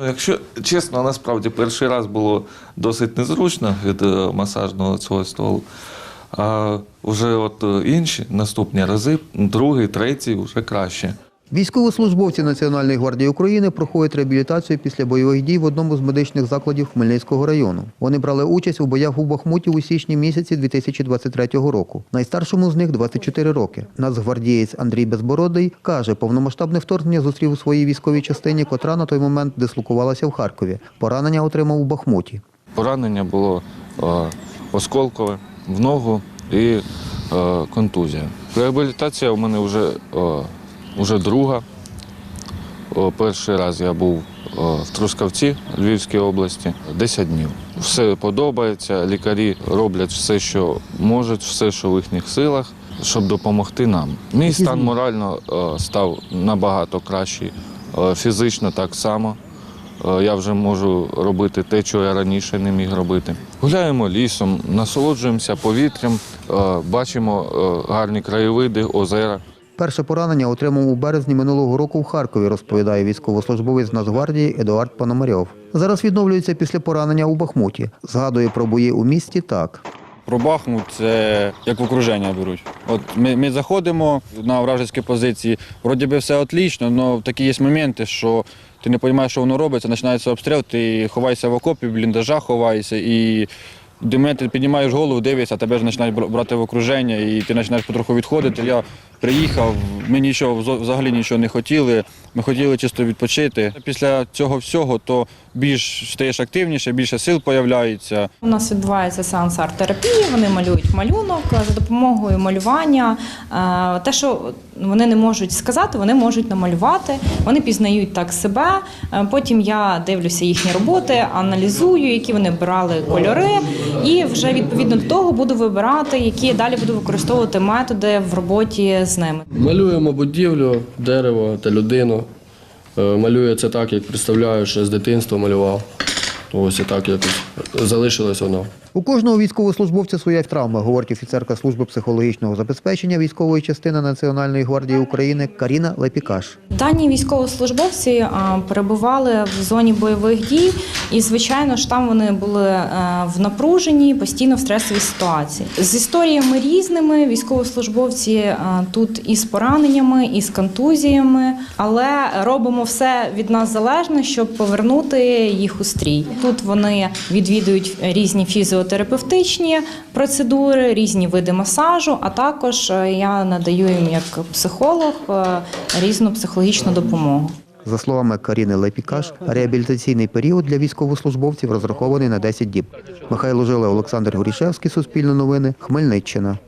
Ну, Якщо чесно, насправді перший раз було досить незручно від е, масажного цього столу. А вже от е, інші наступні рази, другий, третій, вже краще. Військовослужбовці Національної гвардії України проходять реабілітацію після бойових дій в одному з медичних закладів Хмельницького району. Вони брали участь у боях у Бахмуті у січні місяці 2023 року. Найстаршому з них 24 роки. Нацгвардієць Андрій Безбородий каже, повномасштабне вторгнення зустрів у своїй військовій частині, котра на той момент дислокувалася в Харкові. Поранення отримав у Бахмуті. Поранення було е, осколкове в ногу і е, контузія. Реабілітація у мене вже, е, вже друга. Перший раз я був в Трускавці Львівській області 10 днів. Все подобається, лікарі роблять все, що можуть, все, що в їхніх силах, щоб допомогти нам. Мій стан морально став набагато кращий, фізично так само. Я вже можу робити те, що я раніше не міг робити. Гуляємо лісом, насолоджуємося повітрям, бачимо гарні краєвиди, озера. Перше поранення отримав у березні минулого року в Харкові, розповідає військовослужбовець Нацгвардії Едуард Пономарьов. Зараз відновлюється після поранення у Бахмуті. Згадує про бої у місті так. Про Бахмут це як в окруження беруть. От ми, ми заходимо на вражеські позиції, вроді би все отлично, але такі є моменти, що ти не розумієш, що воно робиться, починається обстріл, ти ховаєшся в окопі, в бліндажах ховаєшся і дими, ти піднімаєш голову, дивишся, тебе ж починають брати в окруження і ти починаєш потроху відходити. Я приїхав, ми нічого взагалі нічого не хотіли. Ми хотіли чисто відпочити. Після цього всього то більш стаєш активніше, більше сил появляється. У нас відбувається сеанс арт-терапії, вони малюють малюнок за допомогою малювання. е, Те, що вони не можуть сказати, вони можуть намалювати, вони пізнають так себе. Е, Потім я дивлюся їхні роботи, аналізую, які вони брали кольори, і вже відповідно до того буду вибирати, які далі буду використовувати методи в роботі з ними. Малюємо будівлю, дерево та людину. Малює це так, як представляю, що з дитинства малював. Ось і так якось залишилось воно. У кожного військовослужбовця своя травма, говорить офіцерка служби психологічного забезпечення військової частини Національної гвардії України Каріна Лепікаш. Дані військовослужбовці перебували в зоні бойових дій, і звичайно ж там вони були е, в напруженні, постійно в стресовій ситуації. З історіями різними військовослужбовці е, тут і з пораненнями, і з контузіями, але робимо все від нас залежне, щоб повернути їх у стрій. Тут вони відвідують різні фізіотерапевтичні процедури, різні види масажу. А також е, я надаю їм як психолог е, різну психологічну допомогу. За словами Каріни Лепікаш, реабілітаційний період для військовослужбовців розрахований на 10 діб. Михайло Жила, Олександр Горішевський, Суспільне новини, Хмельниччина.